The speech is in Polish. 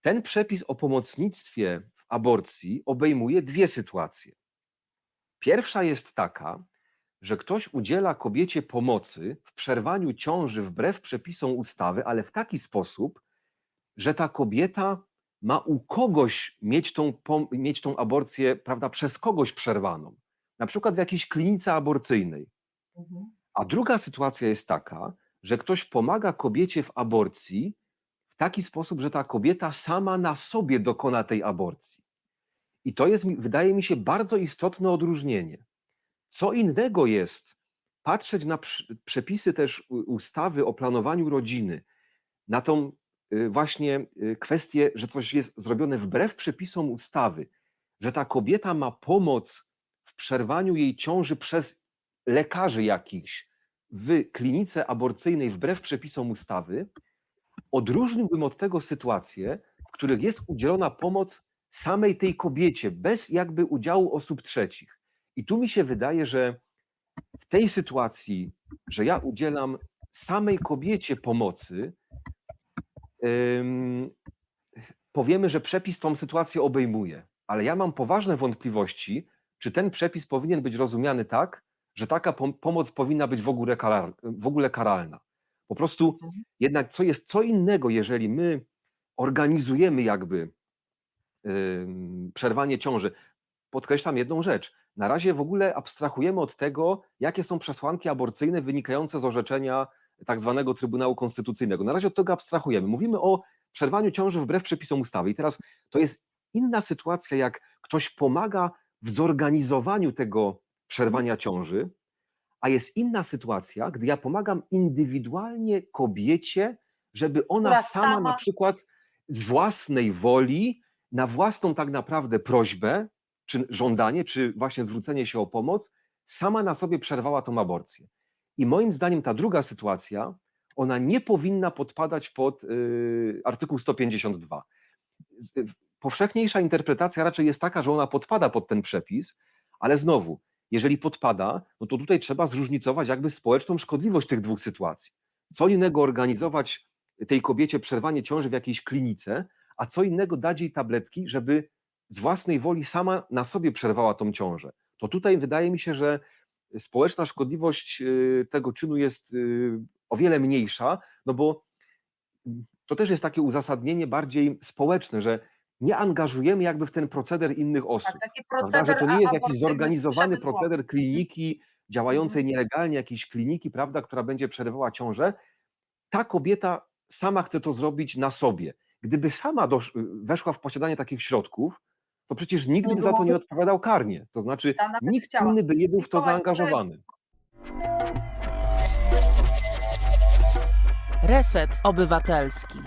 Ten przepis o pomocnictwie w aborcji obejmuje dwie sytuacje. Pierwsza jest taka, że ktoś udziela kobiecie pomocy w przerwaniu ciąży wbrew przepisom ustawy, ale w taki sposób, że ta kobieta ma u kogoś mieć tą, mieć tą aborcję, prawda, przez kogoś przerwaną. Na przykład w jakiejś klinice aborcyjnej. Mhm. A druga sytuacja jest taka, że ktoś pomaga kobiecie w aborcji taki sposób, że ta kobieta sama na sobie dokona tej aborcji. I to jest, wydaje mi się, bardzo istotne odróżnienie. Co innego jest patrzeć na przepisy też ustawy o planowaniu rodziny, na tą y, właśnie y, kwestię, że coś jest zrobione wbrew przepisom ustawy, że ta kobieta ma pomoc w przerwaniu jej ciąży przez lekarzy jakichś w klinice aborcyjnej wbrew przepisom ustawy, odróżniłbym od tego sytuacje, w których jest udzielona pomoc samej tej kobiecie, bez jakby udziału osób trzecich. I tu mi się wydaje, że w tej sytuacji, że ja udzielam samej kobiecie pomocy, powiemy, że przepis tą sytuację obejmuje, ale ja mam poważne wątpliwości, czy ten przepis powinien być rozumiany tak, że taka pom- pomoc powinna być w ogóle karalna. Po prostu Mhm. jednak co jest co innego, jeżeli my organizujemy jakby przerwanie ciąży. Podkreślam jedną rzecz. Na razie w ogóle abstrahujemy od tego, jakie są przesłanki aborcyjne wynikające z orzeczenia tak zwanego Trybunału Konstytucyjnego. Na razie od tego abstrahujemy. Mówimy o przerwaniu ciąży wbrew przepisom ustawy. I teraz to jest inna sytuacja, jak ktoś pomaga w zorganizowaniu tego przerwania ciąży, a jest inna sytuacja, gdy ja pomagam indywidualnie kobiecie, żeby ona Która sama, na sama- przykład z własnej woli, na własną tak naprawdę prośbę, czy żądanie, czy właśnie zwrócenie się o pomoc, sama na sobie przerwała tą aborcję. I moim zdaniem ta druga sytuacja, ona nie powinna podpadać pod y, artykuł 152. Z- y, Powszechniejsza interpretacja raczej jest taka, że ona podpada pod ten przepis, ale znowu, jeżeli podpada, no to tutaj trzeba zróżnicować jakby społeczną szkodliwość tych dwóch sytuacji. Co innego organizować tej kobiecie przerwanie ciąży w jakiejś klinice, a co innego dać jej tabletki, żeby z własnej woli sama na sobie przerwała tą ciążę. To tutaj wydaje mi się, że społeczna szkodliwość y, tego czynu jest y, o wiele mniejsza, no bo to też jest takie uzasadnienie bardziej społeczne, że nie angażujemy jakby w ten proceder innych osób. Tak, taki Prawda? proceder Że to nie jest jakiś zorganizowany proceder kliniki działającej Mhm. nielegalnie, jakiejś kliniki, prawda, która będzie przerywała ciążę. Ta kobieta sama chce to zrobić na sobie. Gdyby sama dosz, weszła w posiadanie takich środków, to przecież nikt Nie by za to nie odpowiadał karnie. To znaczy nikt chciałam. inny by nie był w to zaangażowany. Reset Obywatelski.